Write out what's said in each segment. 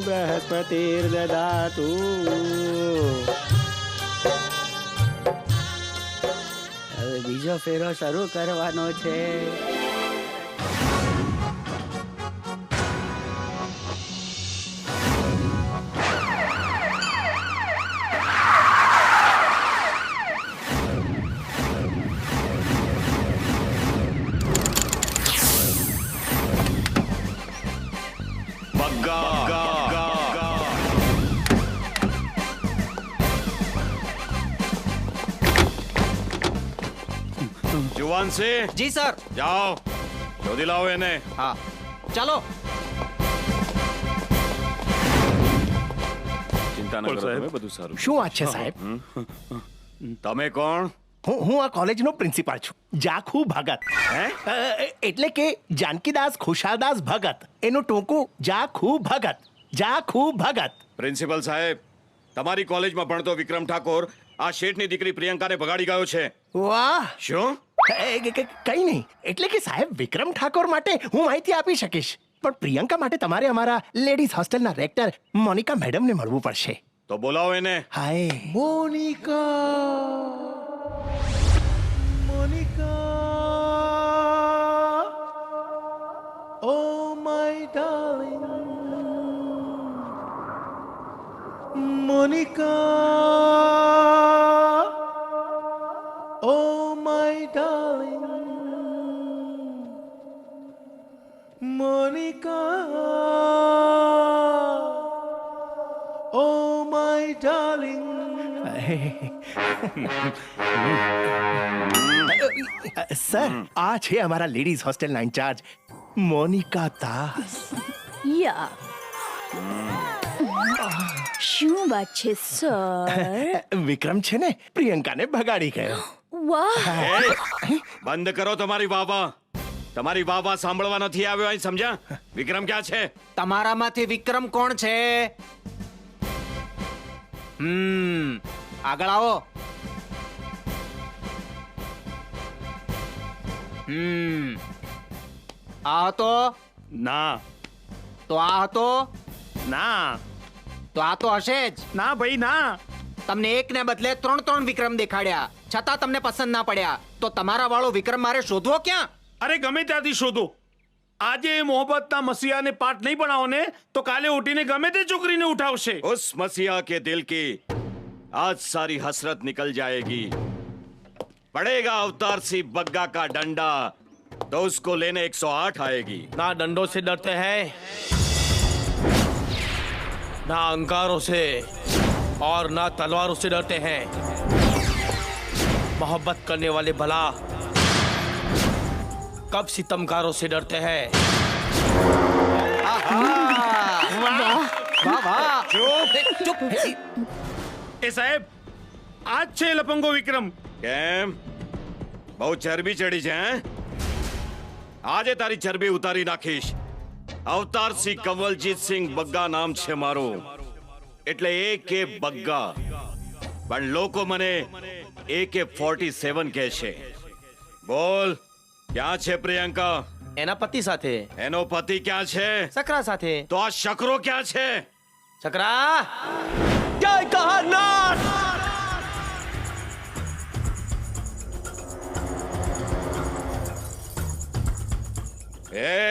બૃહસ્પતિર્દદાતુ હવે બીજો ફેરો શરૂ કરવાનો છે. છે. જી સર. જાઓ. શોધી લાવો એને. હા. ચાલો. ચિંતા ન કરો તમે બધું સારું. શું વાત છે સાહેબ? તમે કોણ? હું હું આ કોલેજનો પ્રિન્સિપાલ છું. જાખુ ભગત. હે? એટલે કે જાનકીદાસ ખુશાલદાસ ભગત. એનું ટૂંકું જાખુ ભગત. જાખુ ભગત. પ્રિન્સિપલ સાહેબ તમારી કોલેજમાં ભણતો વિક્રમ ઠાકોર આ શેઠની દીકરી પ્રિયંકાને ભગાડી ગયો છે. વાહ! શું? કઈ નહીં. એટલે કે સાહેબ વિક્રમ ઠાકોર માટે હું માહિતી આપી શકીશ. પણ પ્રિયંકા માટે તમારે અમારા લેડીઝ હોસ્ટેલના રેક્ટર મોનિકા મેડમને મળવું પડશે. તો બોલાવો એને. Hi. Monica. Monica. Oh my darling. Monica. Oh, my darling. Sir આ છે અમારા લેડીઝ હોસ્ટેલના ઇન્ચાર્જ મોનિકા દાસ યા શું વાત છે સર વિક્રમ છે ને પ્રિયંકાને ભગાડી ગયો વાહ એ, બંધ કરો તમારી વાવા તમારી વાવા સાંભળવા નથી આવ્યો અહીં સમજ્યા? વિક્રમ ક્યાં છે? તમારામાંથી વિક્રમ કોણ છે? હમ આગળ આવો. હમ આ હતો? ના. તો આ હતો? ના. તો આ તો હશે જ. ના ભાઈ ના. તમને એકને બદલે ત્રણ ત્રણ વિક્રમ દેખાડ્યા. છતાં તમને પસંદ ના પડ્યા. તો તમારા વાળો વિક્રમ મારે શોધવો ક્યાં? અરે ગમે ત્યાંથી શોધો આજે એ મોહબ્બતના મસીહાને પાઠ નહીં ભણાવો ને તો કાલે ઉઠીને ગમે તે છોકરીને ઉઠાવશે उस मसीहा के दिल की आज सारी हसरत निकल जाएगी पड़ेगा अवतार सी बग्गा का डंडा तो उसको लेने 108 आएगी ना डंडों से डरते हैं ना अंगारों से और ना तलवारों से डरते हैं मोहब्बत करने वाले भला कब सितमकारों से डरते हैं વાહ વાહ ચૂપ એ સાહેબ આજ છે લપંગો વિક્રમ કેમ બહુ ચરબી ચડી છે હે આજે તારી ચરબી ઉતારી નાખીશ અવતાર સિંહ કંવલજીત સિંહ બગ્ગા નામ છે મારું એટલે એ કે બગ્ગા પણ લોકો મને એ કે ફોર્ટી સેવન કહે છે બોલ ક્યાં છે પ્રિયંકા? એના પતિ સાથે. એનો પતિ ક્યાં છે? સકરા સાથે. તો આ શકરો ક્યાં છે? સકરા! જય કહાનાથ એ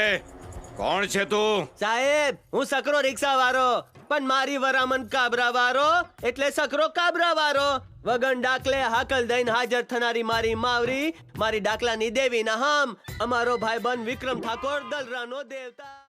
કોણ છે તું? સાહેબ, હું સકરો રિક્ષા વાળો પણ મારી વરામન કાબરા વાળો એટલે સકરો કાબરા વાળો વગન ડાકલે હાકલ દઈને હાજર થનારી મારી માવરી, મારી ડાકલાની દેવી ના હમ અમારો ભાઈબંધ વિક્રમ ઠાકોર દલરાનો દેવતા.